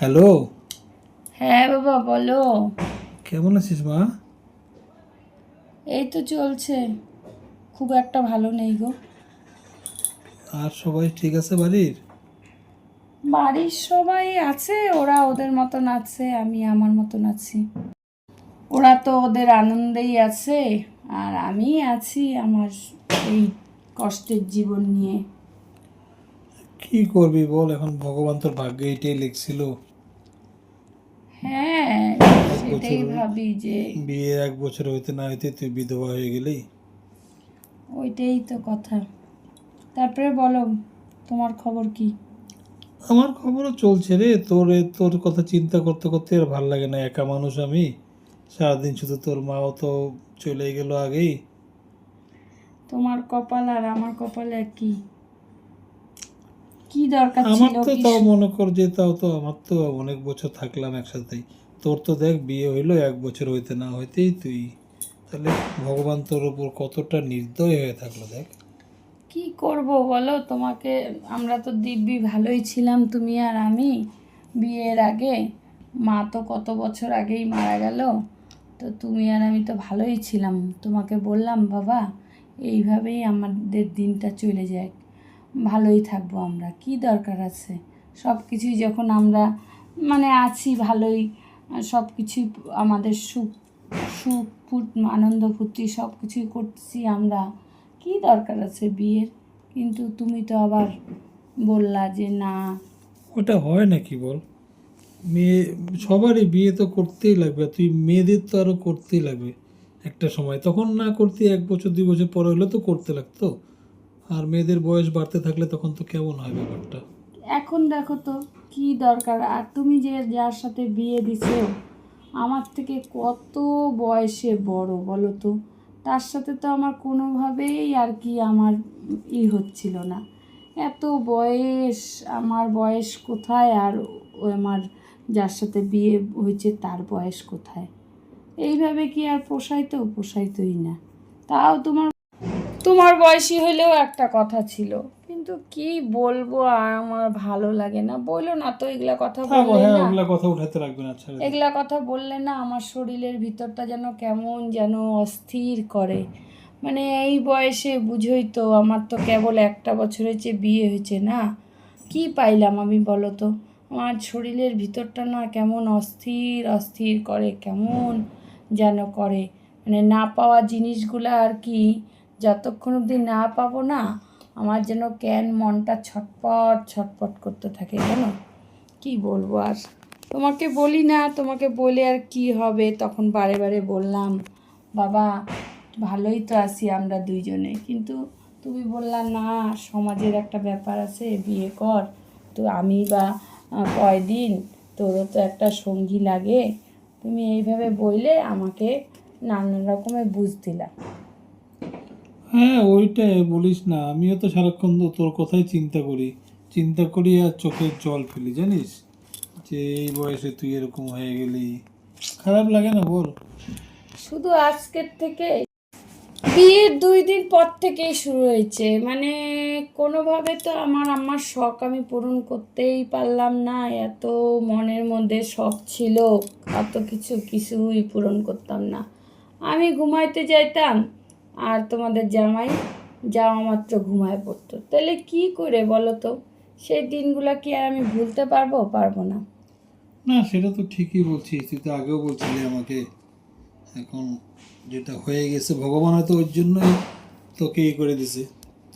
Hello. হ্যাঁ বাবা বলো। কেমন আছিস মা? এই তো চলছে। খুব একটা ভালো নেই গো। আর সবাই ঠিক আছে বাড়ির? বাড়ির সবাই আছে ওরা ওদের মতন আছে আমি আমার মতন আছি। ওরা তো ওদের আনন্দেই আছে আর আমি আছি আমার এই কষ্টের জীবন নিয়ে। কি করবি বল? এখন ভগবান তোর ভাগ্যে এটাই লিখছিল। হ্যাঁ সেটাই ভাবি যে বিয়ে এক বছর হইতে না হইতে তুই বিধবা হয়ে গেলি? ওইটাই তো কথা। তারপরে বলো তোমার খবর কি? আমার খবরও চলছে রে। তোর তোর কথা চিন্তা করতে করতে আর ভালো লাগে না। একা মানুষ আমি। সারাদিন শুধু তোর মাও তো চলে গেল আগেই। তোমার কপাল আর আমার কপালে কি কি দরকার আমার তো তাও মনে কর যে তাও তো আমার তো অনেক বছর থাকলাম একসাথেই। তোর তো দেখ বিয়ে হইল এক বছর হইতে না হইতেই তুই। তাহলে ভগবান তোর উপর কতটা নির্দয় হয়ে থাকল দেখ। কি করব বলো? তোমাকে আমরা তো দিব্যি ভালোই ছিলাম তুমি আর আমি বিয়ের আগে। মা তো কত বছর আগেই মারা গেল তো তুমি আর আমি তো ভালোই ছিলাম। তোমাকে বললাম বাবা এইভাবেই আমাদের দিনটা চলে যায়। ভালোই থাকব আমরা, কি দরকার আছে? সব কিছুই যখন আমরা মানে আছি ভালোই সব কিছুই আমাদের সুখ সুখ ফুট আনন্দ, ফুর্তি সব কিছুই করছি আমরা, কি দরকার আছে বিয়ের? কিন্তু তুমি তো আবার বললা যে না। ওটা হয় নাকি বল? মেয়ে, সবারই বিয়ে তো করতেই লাগবে তুই মেয়েদের তো আরও করতেই লাগবে একটা সময়। তখন না করতে এক বছর, দুই বছর পরে হলে তো করতে লাগতো। আর মেয়েদের বয়স বাড়তে থাকলে তখন তো কেমন হয় ব্যাপারটা? এখন দেখো তো, কি দরকার? আর তুমি যে যার সাথে বিয়ে দিছো, আমার থেকে কত বয়সে বড় বলো তো? তার সাথে তো আমার কোনোভাবেই আর কি আমার ই হচ্ছিল না। এত বয়স, আমার বয়স কোথায়? আর আমার যার সাথে বিয়ে হয়েছে, তার বয়স কোথায়? এইভাবে কি আর পোষাইতো পোষাইতোই না। তাও তোমার তোমার বয়সী হলেও একটা কথা ছিল। কিন্তু কি বলব আর আমার ভালো লাগে না। বলল না তো এগুলা কথা বললে হ্যাঁ না। কথা উঠাতে রাখবে না এগুলা কথা বললে না আমার শরীরের ভিতরটা যেন কেমন যেন অস্থির করে। মানে এই বয়সে বুঝোই তো আমার তো কেবল একটা বছরের যে বিয়ে হয়েছে না। কি পাইলাম আমি বলো তো? আমার শরীরের ভিতরটা না কেমন অস্থির অস্থির করে কেমন যেন করে। মানে না পাওয়া জিনিসগুলো আর কি যতক্ষণ অবধি না পাবো না, আমার যেন কেন মনটা ছটপট ছটপট করতে থাকে জানো? কি বলব আর? তোমাকে বলি না, তোমাকে বলে আর কি হবে? তখন বারে বারে বললাম, বাবা, ভালোই তো আছি আমরা দুইজনে। কিন্তু তুমি বললা না, সমাজের একটা ব্যাপার আছে, বিয়ে কর। তো আমি বা কয়দিন তোরও তো একটা সঙ্গী লাগে। তুমি এইভাবে বললে আমাকে নানান রকমের বুঝ দিলা। হ্যাঁ ওইটাই, বলিস না। আমিও তো সারাক্ষণ তো তোর কথাই চিন্তা করি। চিন্তা করি আর চোখের জল ফেলি, জানিস? যে এই বয়সে তুই এরকম হয়ে গেলি। খারাপ লাগে না, বল। শুধু আজকের থেকে? বিয়ের দুই দিন পর থেকেই শুরু হয়েছে। মানে কোনোভাবে তো আমার আমার শখ আমি পূরণ করতেই পারলাম না। এত মনের মধ্যে শখ ছিল এত কিছু কিছুই পূরণ করতাম না। আমি ঘুমাইতে যাইতাম আর তোমাদের জামাই যাওয়া মাত্র ঘুমায় পড়তো। তাহলে কি করে বলো তো? সেই দিনগুলো কি আর আমি ভুলতে পারব পারব না? না সেটা তো ঠিকই বলছিস। তুই তো আগেও বলছিলি আমাকে। এখন যেটা হয়ে গেছে ভগবান হয়তো ওর জন্যই তোকে ই করে দিছে।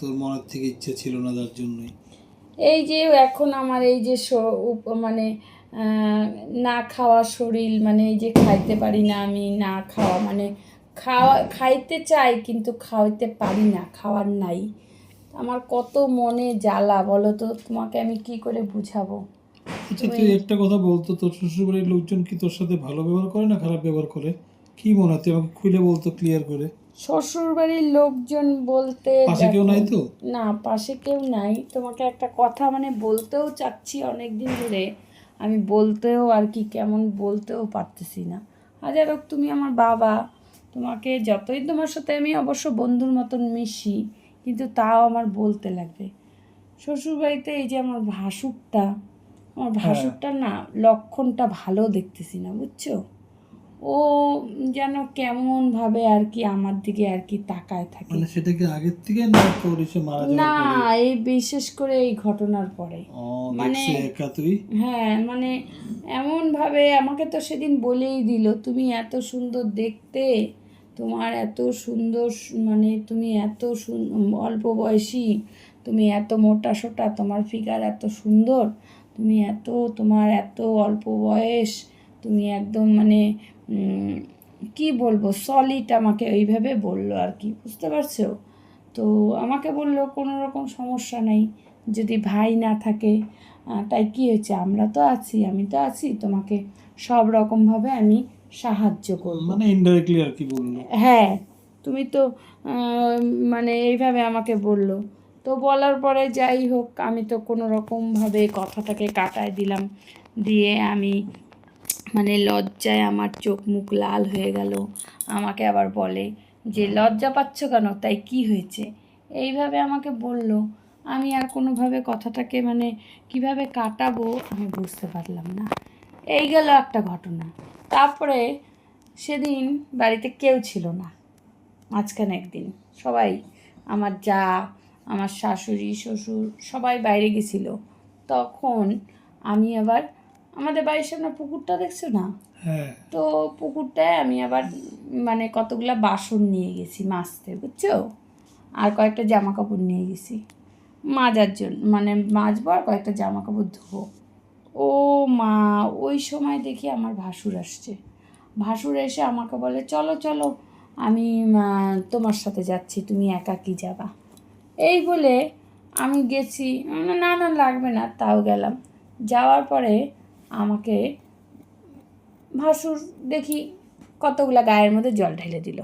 তোর মনের থেকে ইচ্ছে ছিল না তার জন্যই। এই যে এখন আমার এই যে মানে না খাওয়া শরীর মানে এই যে খাইতে পারি না আমি না খাওয়া মানে খাওয়া খাইতে চাই কিন্তু খাওয়াইতে পারি না খাওয়ার নাই। আমার কত মনে জ্বালা বলো তো তোমাকে আমি কি করে বুঝাবো? আচ্ছা তুই একটা কথা বলতো তোর শ্বশুরবাড়ির লোকজন কি তোর সাথে ভালো ব্যবহার করে না খারাপ ব্যবহার করে? কি মনে হয় তুই আমাকে খুলে বলতো ক্লিয়ার করে। শ্বশুরবাড়ির লোকজন বলতে পাশে কেউ নাই তো? না পাশে কেউ নাই। তোমাকে একটা কথা মানে বলতেও চাচ্ছি অনেক দিন ধরে আমি বলতেও আর কি কেমন বলতেও পারতেছি না। হাজার হোক তুমি আমার বাবা তোমাকে যতই তোমার সাথে আমি অবশ্য বন্ধুর মতন মিশি কিন্তু তাও আমার বলতে লাগবে শ্বশুরবাড়িতে এই যে আমার ভাসুকটা আমার ভাসুরটা না লক্ষণটা ভালো দেখতেছি না বুঝছ? ও যেন কেমন ভাবে আর কি আমার দিকে আর কি তাকায় থাকে। মানে সেটা কি আগের থেকে না মারা না এই বিশেষ করে এই ঘটনার পরে। মানে- তুই? হ্যাঁ মানে এমন ভাবে আমাকে তো সেদিন বলেই দিল, তুমি এত সুন্দর দেখতে, তোমার এত সুন্দর মানে তুমি এত অল্প বয়সী, তুমি এত মোটা সোটা, তোমার ফিগার এত সুন্দর, তুমি এত, তোমার এত অল্প বয়স, তুমি একদম মানে কি বলব সলিড আমাকে ওইভাবে বলল আর কি, বুঝতে পারছ? তো আমাকে বলল, কোনো রকম সমস্যা নেই, যদি ভাই না থাকে তাই কি হয়েছে? আমরা তো আছি আমি তো আছি তোমাকে সব রকমভাবে আমি সাহায্য করব। মানে ইনডাইরেক্টলি আর কি বলল? হ্যাঁ তুমি তো মানে এইভাবে আমাকে বলল। তো বলার পরে যাই হোক আমি তো কোনো রকমভাবে কথাটাকে কাটায় দিলাম দিয়ে আমি মানে লজ্জায় আমার চোখ মুখ লাল হয়ে গেল। আমাকে আবার বলে যে লজ্জা পাচ্ছ কেন? তাই কি হয়েছে? এইভাবে আমাকে বলল। আমি আর কোনোভাবে কথাটাকে মানে কীভাবে কাটাবো আমি বুঝতে পারলাম না। এই গেল একটা ঘটনা। তারপরে সেদিন বাড়িতে কেউ ছিল না। মাঝখানে একদিন সবাই আমার যা আমার শাশুড়ি শ্বশুর সবাই বাইরে গেছিল। তখন আমি আবার আমাদের বাড়ির সামনে পুকুরটা দেখছ না? হ্যাঁ। তো পুকুরটায় আমি আবার মানে কতগুলা বাসন নিয়ে গেছি মাছতে বুঝছ? আর কয়েকটা জামা কাপড় নিয়ে গেছি। মাজার জন্য মানে মাজবো আর কয়েকটা জামা কাপড় ধোবো। ও মা, ওই সময় দেখি আমার ভাসুর আসছে। ভাসুর এসে আমাকে বলে, চলো চলো, আমি তোমার সাথে যাচ্ছি, তুমি একা কি যাবা? এই বলে আমি গেছি। না না, লাগবে না, তাও গেলাম। যাওয়ার পরে আমাকে ভাসুর দেখি কতগুলা গায়ের মধ্যে জল ঢেলে দিল।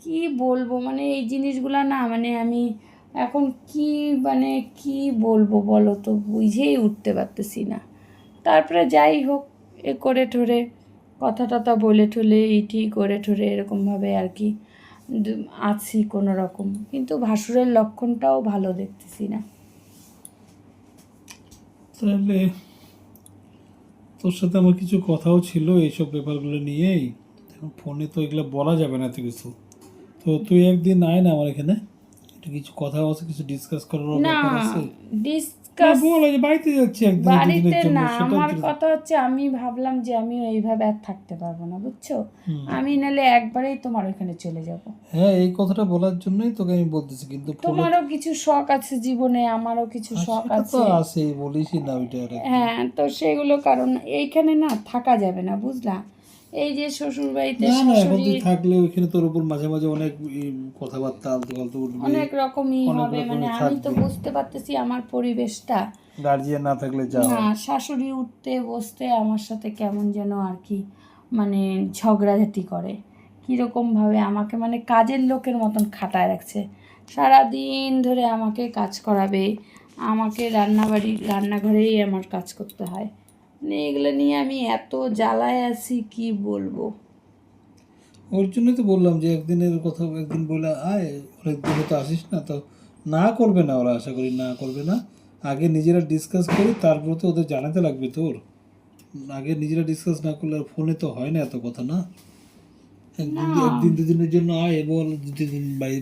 কি বলব মানে এই জিনিসগুলো না মানে আমি এখন কি মানে কি বলব বলো তো? বুঝেই উঠতে পারতেছি না। তারপরে যাই হোক, এ করে ঠোরে কথা টথা বলে ঠলে, ইটি করে ঠোরে এরকমভাবে আর কি আছি কোনো রকম। কিন্তু ভাসুরের লক্ষণটাও ভালো দেখতেছি না। তাহলে তোর সাথে আমার কিছু কথাও ছিল এইসব ব্যাপারগুলো নিয়েই। ফোনে তো এগুলো বলা যাবে না এত কিছু। তো তুই একদিন আয় না আমার এখানে। কিছু কথা আছে কিছু ডিসকাস করার না ডিসকাস বল যে বাড়িতে যাচ্ছি একদিন বাড়িতে না আমার কথা হচ্ছে আমি ভাবলাম যে আমি এইভাবে আর থাকতে পারব না বুঝছ? আমি নাহলে একবারেই তোমার ওখানে চলে যাব। হ্যাঁ এই কথাটা বলার জন্যই তোকে আমি বলতেছি কিন্তু তোমারও কিছু শখ আছে জীবনে আমারও কিছু শখ আছে। আছে না ওইটা হ্যাঁ তো সেগুলো কারণ এইখানে না থাকা যাবে না বুঝলা? এই যে শ্বশুর বাড়িতে না না এখন তুই থাকলে ওইখানে তোর উপর মাঝে মাঝে অনেক কথাবার্তা আলতু ফালতু অনেক রকমই হবে মানে আমি তো বুঝতে পারতেছি আমার পরিবেশটা। গার্জিয়ান না থাকলে যা না শাশুড়ি উঠতে বসতে আমার সাথে কেমন যেন আর কি মানে ঝগড়াঝাটি করে। কীরকমভাবে আমাকে মানে কাজের লোকের মতন খাটায় রাখছে। সারা দিন ধরে আমাকে কাজ করাবে আমাকে রান্নাবাড়ি রান্নাঘরেই আমার কাজ করতে হয়। মানে এগুলো নিয়ে আমি এত জ্বালায় আছি কি বলব? ওর জন্যই তো বললাম যে একদিনের কথা একদিন বলে আয় অনেক দিনে তো আসিস না তো না করবে না ওরা আশা করি না করবে না। আগে নিজেরা ডিসকাস করি তারপর তো ওদের জানাতে লাগবে তোর। আগে নিজেরা ডিসকাস না করলে আর ফোনে তো হয় না এত কথা না? একদিন দুদিনের জন্য আয় বল দু তিন দিন বাড়ি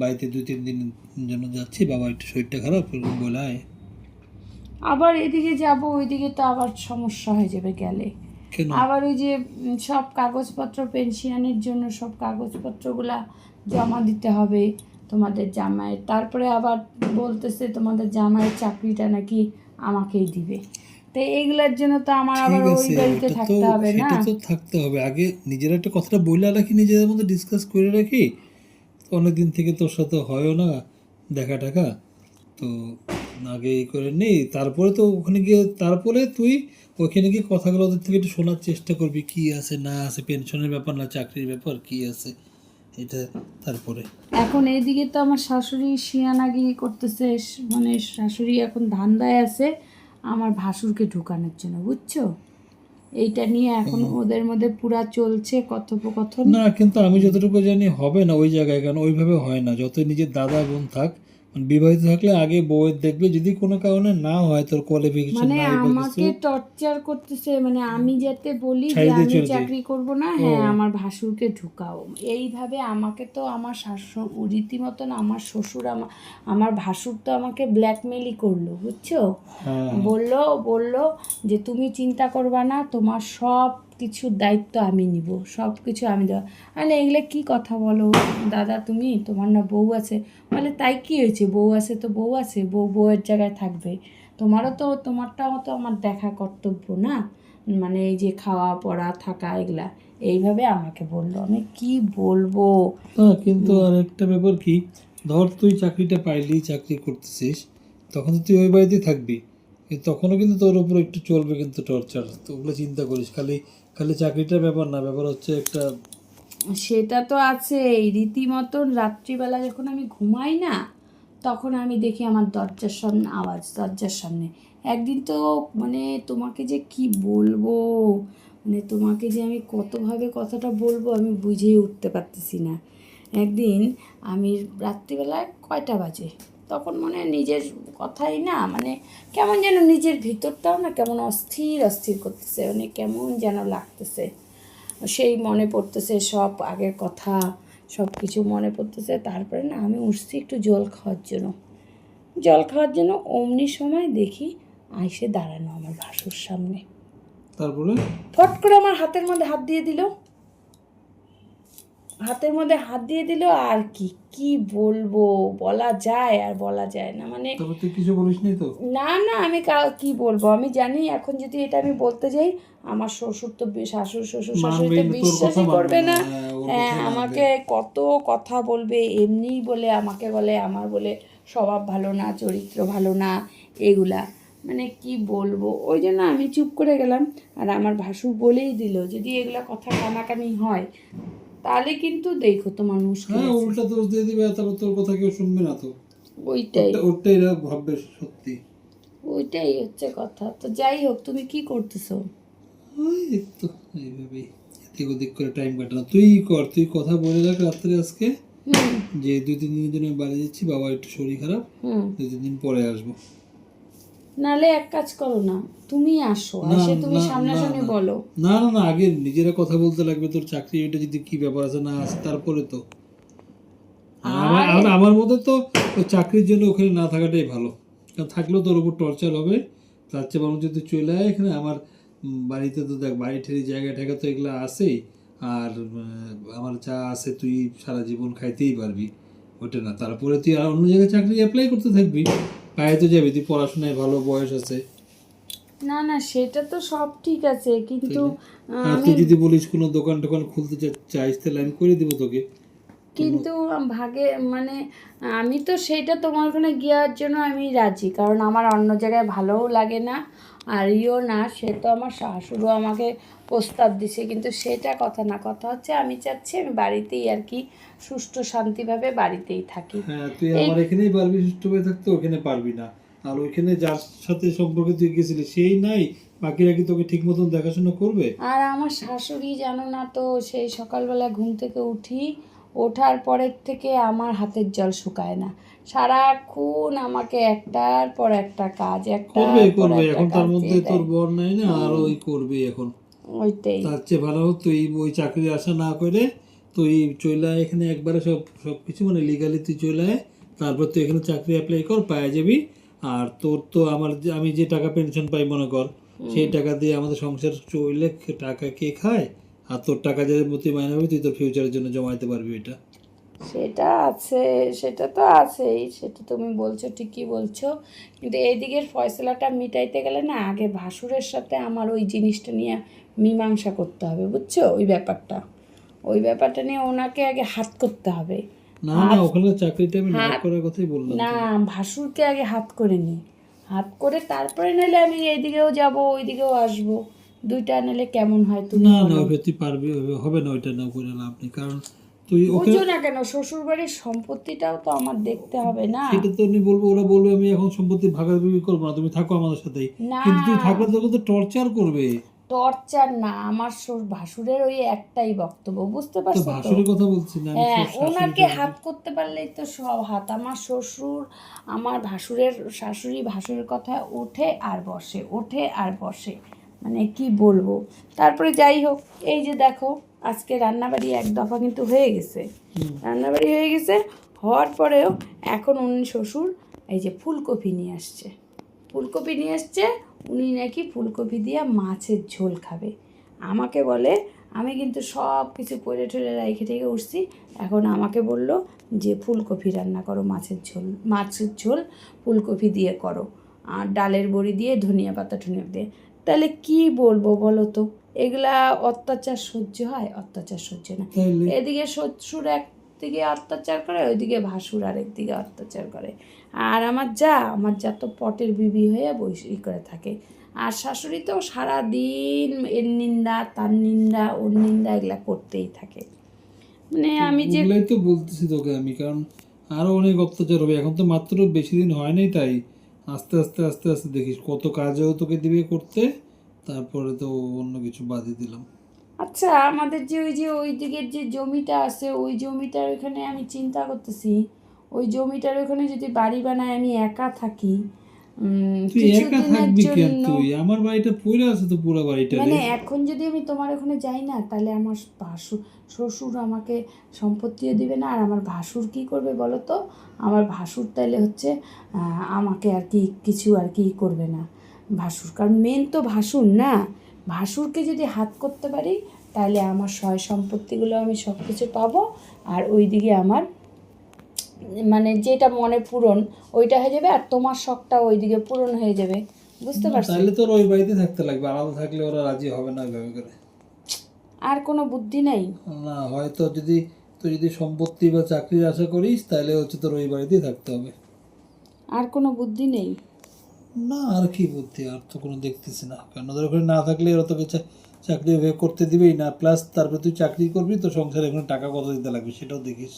বাড়িতে দু তিন দিনের জন্য যাচ্ছি বাবা একটু শরীরটা খারাপ বলে আয়। আবার এদিকে যাব ওইদিকে তো আবার সমস্যা হয়ে যাবে গেলে। আবার ওই যে সব কাগজপত্র পেনশনের জন্য সব কাগজপত্রগুলা জমা দিতে হবে তোমাদের জামাইয়ের। তারপরে আবার বলতেছে তোমাদের জামাইয়ের চাকরিটা নাকি আমাকেই দিবে। তো এইগুলোর জন্য তো আমার আবার ওই বাড়িতে থাকতে হবে না। তো থাকতে হবে। আগে নিজেরা একটা কথাটা বলে রাখি নিজেদের মধ্যে ডিসকাস করে রাখি। অনেকদিন থেকে তোর সাথে হয়ও না দেখা টাকা তো আগে এই করে নেই তারপরে তো ওখানে গিয়ে তারপরে তুই ওখানে গিয়ে কথাগুলো ওদের থেকে একটু শোনার চেষ্টা করবি কি আছে না আছে পেনশনের ব্যাপার না চাকরির ব্যাপার কি আছে এটা তারপরে। এখন এইদিকে তো আমার শাশুড়ি শিয়ানাগিরি করতেছে মানে শাশুড়ি এখন ধান্দায় আছে আমার ভাসুরকে ঢুকানোর জন্য বুঝছ? এইটা নিয়ে এখন ওদের মধ্যে পুরা চলছে কথোপকথন। না কিন্তু আমি যতটুকু জানি হবে না ওই জায়গায় কারণ ওইভাবে হয় না যতই নিজের দাদা বোন থাক বিবাহিত থাকলে আগে বউয়ের দেখবে যদি কোনো কারণে না হয় তোর কোয়ালিফিকেশন মানে আমাকে টর্চার করতেছে মানে আমি যাতে বলি যে আমি চাকরি করব না হ্যাঁ আমার ভাসুরকে ঢুকাও। এইভাবে আমাকে তো আমার শাশুড় রীতিমতন আমার শ্বশুর আমার আমার ভাসুর তো আমাকে ব্ল্যাকমেলই করল বুঝছ? হ্যাঁ। বলল বলল যে তুমি চিন্তা করবা না তোমার সব কিছুর দায়িত্ব আমি নিব সব কিছু আমি দেওয়া আরে এগুলো কি কথা বলো? দাদা তুমি তোমার না বউ আছে। বলে তাই কি হয়েছে? বউ আছে তো বউ আছে বউ বউয়ের জায়গায় থাকবে। তোমারও তো তোমারটাও তো আমার দেখা কর্তব্য না? মানে এই যে খাওয়া পড়া থাকা এগুলা। এইভাবে আমাকে বলল। আমি কি বলব? কিন্তু আর একটা ব্যাপার কি? ধর তুই চাকরিটা পাইলি চাকরি করতেছিস তখন তো তুই ওই বাড়িতেই থাকবি। তখনও কিন্তু তোর উপর একটু চলবে কিন্তু টর্চার তো ওগুলো চিন্তা করিস। খালি খালি চাকরিটার ব্যাপার না, ব্যাপার হচ্ছে একটা সেটা তো আছে রীতিমতন রাত্রিবেলা যখন আমি ঘুমাই না, তখন আমি দেখি আমার দরজার সামনে, আওয়াজ দরজার সামনে। একদিন তো মানে তোমাকে যে কি বলব মানে তোমাকে যে আমি কতভাবে কথাটা বলব আমি বুঝেই উঠতে পারতেছি না। একদিন আমি রাত্রিবেলায় কয়টা বাজে? তখন মনে হয় নিজের কথাই না মানে কেমন যেন নিজের ভিতরটাও না কেমন অস্থির অস্থির করতেছে মানে কেমন যেন লাগতেছে। সেই মনে পড়তেছে সব আগের কথা সব কিছু মনে পড়তেছে। তারপরে না আমি উঠছি একটু জল খাওয়ার জন্য। জল খাওয়ার জন্য অমনি সময় দেখি আইসে দাঁড়ানো আমার ভাসুর সামনে। তারপরে? ফট করে আমার হাতের মধ্যে হাত দিয়ে দিল। হাতের মধ্যে হাত দিয়ে দিল আর কি কি বলব? বলা যায় আর বলা যায় না। মানে তুই কিছু বলিস নি তো? না না আমি কি বলব? আমি জানি এখন যদি এটা আমি বলতে যাই আমার শ্বশুর তো শাশুর শ্বশুর শাশুড়ি তো বিশ্বাসই করবে না। হ্যাঁ, আমাকে কত কথা বলবে এমনি বলে আমাকে বলে আমার বলে স্বভাব ভালো না চরিত্র ভালো না এগুলা। মানে কি বলব? ওই জন্য আমি চুপ করে গেলাম। আর আমার ভাসু বলেই দিল যদি এগুলা কথা কানাকানি হয়। তাহলে কিন্তু দেখো তোমার মুশকিল হ্যাঁ উল্টা দোষ দিয়ে দিবে তারপর তোর কথা কেউ শুনবে না তো। ওইটাই। ওটাই এরা ভাববে সত্যি। ওইটাই হচ্ছে কথা। তো যাই হোক তুমি কি করতেছো? ওই তো এইভাবেই। এদিক ওদিক করে টাইম কাটানো তুই কর তুই কথা বলে রাখ রাত্রে আজকে। যে দুই তিন দিনের জন্য আমি বাড়ি যাচ্ছি বাবা একটু শরীর খারাপ দুই তিন দিন পরে আসব। নালে এক কাজ করো না তুমি আসো এসে তুমি সামনাসামনি। বলো। না না না আগে নিজেরা কথা বলতে লাগবে তোর চাকরি এটা যদি কি ব্যাপার আছে না আছে তারপরে তো। আমার আমার- আমার মতে তো চাকরির জন্য ওখানে না থাকাটাই ভালো। কারণ থাকলেও তোর উপর টর্চার হবে তার চেয়ে বরং যদি চলে আয় এখানে আমার বাড়িতে তো দেখ বাড়ি ঠেরি জায়গা ঠেকা তো এগুলো আছেই। আর আমার যা আছে তুই সারা জীবন খাইতেই পারবি ওটা না। তারপরে তুই আর অন্য জায়গায় চাকরি অ্যাপ্লাই করতে থাকবি। পায়ে তো যাবি তুই পড়াশোনায় ভালো বয়স আছে। না না সেটা তো সব ঠিক আছে কিন্তু তুই যদি বলিস কোনো দোকান টোকান খুলতে চাইস তাহলে আমি করে দিব তোকে। কিন্তু ভাগে মানে আমি তো সেইটা তোমার ওখানে গিয়ার জন্য আমি রাজি। কারণ আমার অন্য জায়গায় ভালোও লাগে না আর ইও না সে তো আমার শাশুড়ও আমাকে প্রস্তাব দিছে। কিন্তু সেটা কথা না কথা হচ্ছে আমি চাচ্ছি আমি বাড়িতেই আর কি সুষ্ঠু শান্তিভাবে বাড়িতেই থাকি। হ্যাঁ তুই আমার এখানেই পারবি সুষ্ঠুভাবে থাকতে ওখানে পারবি না। আর ওইখানে যার সাথে সম্পর্কে তুই গেছিলি সেই নাই বাকিরা কি তোকে ঠিক মতন দেখাশোনা করবে? আর আমার শাশুড়ি জানো না তো সেই সকালবেলা ঘুম থেকে উঠি ওঠার পরের থেকে আমার হাতের জল শুকায় না। সারাক্ষণ আমাকে একটার পর একটা কাজ একটার করবে করবে। এখন তার মধ্যে তোর বর নাই না আর ওই করবে এখন। ওইটাই। তার চেয়ে ভালো হোক তুই ওই চাকরি আশা না করে তুই চলে এখানে একবারে সব সব কিছু মানে লিগালি তুই চলে তারপর তুই এখানে চাকরি অ্যাপ্লাই কর পায়ে যাবি। আর তোর তো আমার আমি যে টাকা পেনশন পাই মনে কর সেই টাকা দিয়ে আমাদের সংসার চললে খে- টাকা কে খায়? আর তোর টাকা যে তুই মাইনে পাবি তুই তোর ফিউচারের জন্য জমাইতে পারবি এটা। সেটা আছে সেটা তো আছেই সেটা তুমি বলছো ঠিকই বলছো। কিন্তু এইদিকের ফয়সলাটা মিটাইতে গেলে না আগে ভাসুরের সাথে আমার ওই জিনিসটা নিয়ে মীমাংসা করতে হবে বুঝছ? ওই ব্যাপারটা। ওই ব্যাপারটা নিয়ে ওনাকে আগে হাত করতে হবে। না না ওখানে চাকরিটা আমি না করার কথাই বললাম না ভাসুরকে আগে হাত করে নি। হাত করে তারপরে নাহলে আমি এইদিকেও যাব ওইদিকেও আসব। দুইটা নাহলে কেমন হয় তুমি না না তুই পারবি হবে না ওইটা না করে লাভ নেই কারণ তুই ওকে বুঝো না কেন শ্বশুর বাড়ির সম্পত্তিটাও তো আমার দেখতে হবে না। সেটা তো উনি বলব ওরা বলবে আমি এখন সম্পত্তি ভাগাভাগি করব না তুমি থাকো আমাদের সাথেই। কিন্তু তুই থাকলে তোকে তো টর্চার করবে। টর্চার না আমার শ্বশুর- ভাসুরের ওই একটাই বক্তব্য বুঝতে পারছ তো? ভাসুরের কথা বলছি না হ্যাঁ ওনাকে হাত করতে পারলেই তো সব হাত। আমার শ্বশুর আমার ভাসুরের শাশুড়ি ভাসুরের কথা ওঠে আর বসে ওঠে আর বসে। মানে কি বলব? তারপরে যাই হোক এই যে দেখো আজকে রান্নাবাড়ি এক দফা কিন্তু হয়ে গেছে। রান্নাবাড়ি হয়ে গেছে হওয়ার পরেও এখন উনি শ্বশুর এই যে ফুলকপি নিয়ে আসছে। ফুলকপি নিয়ে আসছে উনি নাকি ফুলকপি দিয়ে মাছের ঝোল খাবে। আমাকে বলে আমি কিন্তু সব কিছু করে টরে রাইখে থেকে উঠছি। এখন আমাকে বলল যে ফুলকপি রান্না করো মাছের ঝোল মাছের ঝোল ফুলকপি দিয়ে করো। আর ডালের বড়ি দিয়ে ধনিয়া পাতা টনিয়া দিয়ে। তাহলে কি বলব বলো তো? এগুলা অত্যাচার সহ্য হয়? অত্যাচার সহ্য না। এদিকে শ্বশুর একদিকে অত্যাচার করে ওইদিকে ভাসুর আরেক দিকে অত্যাচার করে। আর আমার যা আমার যা তো পটের বিবি হয়ে বই করে থাকে। আর শাশুড়ি তো সারাদিন এর নিন্দা তার নিন্দা ওর নিন্দা এগুলা করতেই থাকে। মানে আমি যে তো বলতেছি তোকে আমি কারণ আরও অনেক অত্যাচার হবে। এখন তো মাত্র বেশি দিন হয় নাই তাই। আস্তে আস্তে আস্তে আস্তে দেখিস কত কাজেও তোকে দিবে করতে, তারপরে তো অন্য কিছু বাদে দিলাম। আচ্ছা আমাদের যে ওই যে ওই দিকের যে জমিটা আছে, ওই জমিটার ওখানে আমি চিন্তা করতেছি। ওই জমিটার ওখানে যদি বাড়ি বানায় আমি একা থাকি তুই একা কিছুদিনের থাকবি কেন জন্য তুই? আমার বাড়িটা পড়ে আছে তো পুরো বাড়িটা মানে এখন যদি আমি তোমার ওখানে যাই না তাহলে আমার ভাসুর শ্বশুর আমাকে সম্পত্তিও দিবে না। আর আমার ভাসুর কি করবে বলো তো? আমার ভাসুর তাহলে হচ্ছে আমাকে আর কি কিছু আর কি করবে না। ভাসুর কারণ মেন তো ভাসুর না? ভাসুরকে যদি হাত করতে পারি তাহলে আমার সয় সম্পত্তিগুলো আমি সব কিছু পাবো। আর ওইদিকে আমার মানে যেটা মনে পূরণ ওইটা হয়ে যাবে আর তোমার শখটা ওইদিকে পূরণ হয়ে যাবে। বুঝতে পারছ? তাহলে তোর ওই বাড়িতে থাকতে লাগবে আলাদা থাকলে ওরা রাজি হবে না ওইভাবে করে। আর কোনো বুদ্ধি নেই? না হয়তো যদি তুই যদি সম্পত্তি বা চাকরির আশা করিস তাহলে হচ্ছে তোর ওই বাড়িতেই থাকতে হবে। আর কোনো বুদ্ধি নেই? না আর কি বুদ্ধি আর তো কোনো দেখতেছি না। কারণ ওদের ওখানে না থাকলে ওরা তোকে চাকরি করতে দিবেই না প্লাস তারপরে তুই চাকরি করবি তো সংসারে এখানে টাকা কত দিতে লাগবে সেটাও দেখিস।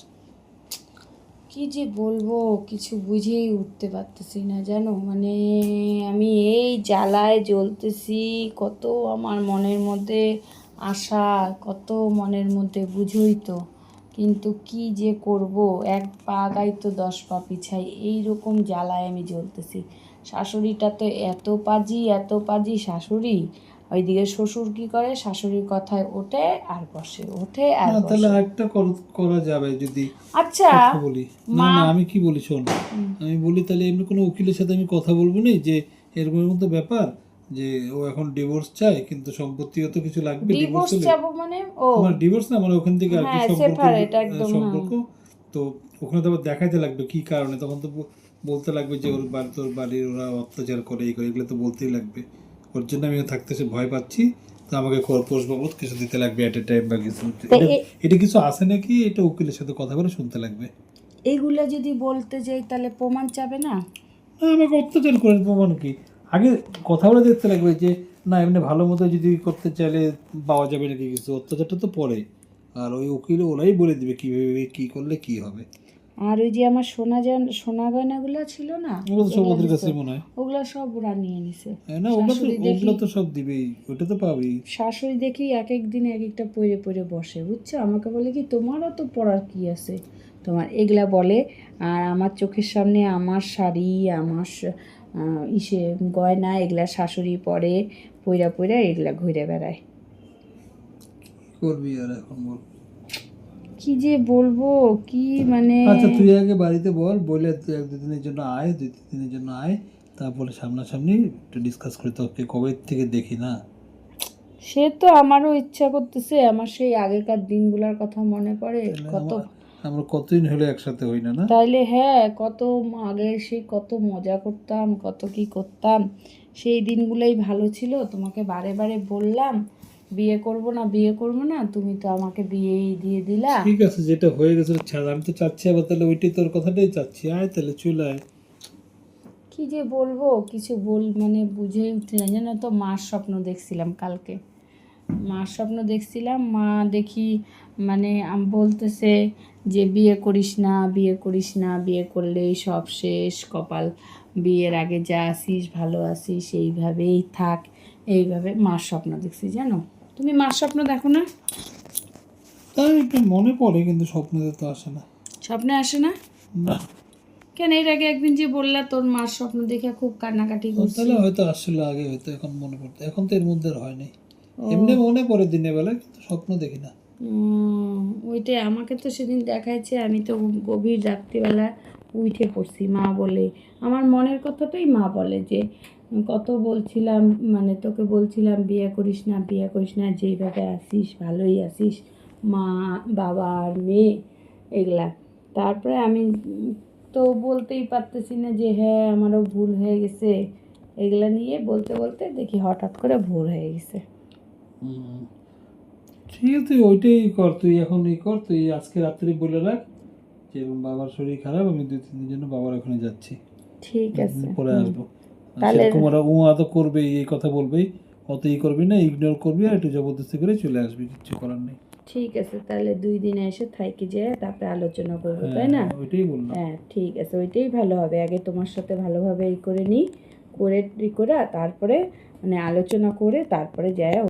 কি যে বলব, কিছু বুঝেই উঠতে পারতেছি না, জানো? মানে আমি এই জ্বালায় জ্বলতেছি, কত আমার মনের মধ্যে আশা, কত মনের মধ্যে বুঝোই তো। কিন্তু কি যে করব, এক পা গাই তো দশ পা পিছাই, এইরকম জ্বালায় আমি জ্বলতেছি। শাশুড়িটা তো এত পাজি এত পাজি শাশুড়ি। ওইদিকে শ্বশুর কি করে? শাশুড়ির কথায় ওঠে আর বসে ওঠে আর না তাহলে বসে। আরেকটা কর- যাবে যদি আচ্ছা বলি। না না আমি কি বলি শোন? আমি বলি তাহলে এমনি কোনো উকিলের সাথে আমি কথা বলব না? যে এরকম মতো ব্যাপার যে ও এখন ডিভোর্স চায় কিন্তু সম্পত্তিও তো কিছু লাগবে ডিভোর্স যাব মানে? ও। আমার ডিভোর্স না মানে ওখান থেকে আর কি হ্যাঁ, সম্পর্ক। সম্পর্ক। তো ওখানে তো আবার দেখাইতে লাগবে কি কারণে তখন তো বলতে লাগবে যে ওর বাড়ি তোর বাড়ির ওরা অত্যাচার করে এই করে এগুলো তো বলতেই লাগবে। ওর জন্য আমি থাকতে সে ভয় পাচ্ছি তো আমাকে খরপোশ বাবদ কিছু দিতে লাগবে এট এ টাইম বা কিছু। এটা- কিছু আছে নাকি? এটা উকিলের সাথে কথা বলে শুনতে লাগবে। এইগুলো যদি বলতে যাই তাহলে প্রমাণ চাবে না? না আমাকে অত্যাচার করে প্রমাণ কি? আগে কথা বলে দেখতে লাগবে যে না এমনি ভালো মতো যদি করতে চাইলে পাওয়া যাবে নাকি কিছু। অত্যাচারটা তো পরে। আর ওই উকিল ওরাই বলে দিবে কীভাবে কি করলে কি হবে। আর ওই যে আমার সোনা জান সোনা গয়নাগুলো ছিল না? ওগুলো সব ওদের কাছে মনে হয়। ওগুলো সব ওরা নিয়ে নিছে। হ্যাঁ না ওগুলো তো ওগুলো তো সব দিবেই ওটা তো পাবেই। শাশুড়ি দেখি এক এক দিন এক একটা পরে পরে বসে বুঝছ? আমাকে বলে কি তোমারও তো পড়ার কি আছে? তোমার এগুলা বলে আর আমার চোখের সামনে আমার শাড়ি আমার ইসে গয়না এগুলা শাশুড়ি পরে পইরা পইরা এগুলা ঘুরে বেড়ায়। করবি আর এখন বল? কি যে বলব? কি মানে আচ্ছা তুই আগে বাড়িতে বল বলে তুই এক দুদিনের জন্য আয় দুই তিন দিনের জন্য আয় তারপরে সামনাসামনি একটু ডিসকাস করি তোকে কবে থেকে দেখি না? সে তো আমারও ইচ্ছা করতেছে আমার সেই আগেকার দিনগুলোর কথা মনে পড়ে কত আমরা কতদিন হলে একসাথে হই না না? তাইলে হ্যাঁ কত আগে সেই কত মজা করতাম কত কি করতাম সেই দিনগুলোই ভালো ছিল তোমাকে বারে বারে বললাম। বিয়ে করব না বিয়ে করব না তুমি তো আমাকে বিয়েই দিয়ে দিলা। ঠিক আছে যেটা হয়ে গেছে ছাড়। আমি তো চাচ্ছি আবার তাহলে ওইটাই তোর কথাটাই চাচ্ছি। আয় তাহলে চলে আয়। কি যে বলব কিছু বল মানে বুঝেই উঠতে না জানো তো মার স্বপ্ন দেখছিলাম কালকে। মার স্বপ্ন দেখছিলাম মা দেখি মানে আম- বলতেছে যে বিয়ে করিস না বিয়ে করিস না বিয়ে করলেই সব শেষ কপাল। বিয়ের আগে যা আসিস ভালো আসিস এইভাবেই থাক। এইভাবে মার স্বপ্ন দেখছি জানো? তুমি মার স্বপ্ন দেখো না? তাই একটু মনে পড়ে কিন্তু স্বপ্নতে তো আসে না। স্বপ্নে আসে না? না। কেন এর আগে একদিন যে বললা তোর মার স্বপ্ন দেখে খুব কান্নাকাটি করছি তাহলে হয়তো আসছিল আগে হয়তো এখন মনে পড়তো। এখন তো এর মধ্যে হয় নাই এমনি মনে পড়ে দিনের বেলা কিন্তু স্বপ্ন দেখি না। ওইটাই আমাকে তো সেদিন দেখাইছে আমি তো গভীর রাত্রিবেলা উঠে পড়ছি মা বলে। আমার মনের কথাটাই মা বলে যে কত বলছিলাম মানে তোকে বলছিলাম বিয়ে করিস না বিয়ে করিস না যেইভাবে আসিস ভালোই আসিস মা বাবা আর মেয়ে এগুলা। তারপরে আমি তো বলতেই পারতেছি না যে হ্যাঁ আমারও ভুল হয়ে গেছে এগুলা নিয়ে বলতে বলতে দেখি হঠাৎ করে ভুল হয়ে গেছে। ঠিক আছে তুই ওইটাই কর তুই এখন এই কর তুই আজকে রাত্রে বলে রাখ যে বাবার শরীর খারাপ আমি দুই তিন দিনের জন্য বাবার ওখানে যাচ্ছি। ঠিক আছে। পরে আসব। তাহলে- আদৌ করবেই এই কথা বলবেই। অত ই করবি না ইগনোর করবি আর একটু জবরদস্তি করে চলে আসবি কিছু করার নেই। ঠিক আছে তাহলে দুই দিনে এসে থাইকে যায় তারপরে আলোচনা করব তাই না? হ্যাঁ, ওইটাই বললাম। হ্যাঁ ঠিক আছে ওইটাই ভালো হবে। আগে তোমার সাথে ভালোভাবে ই করে নিই করে ই করে তারপরে মানে আলোচনা করে তারপরে যায়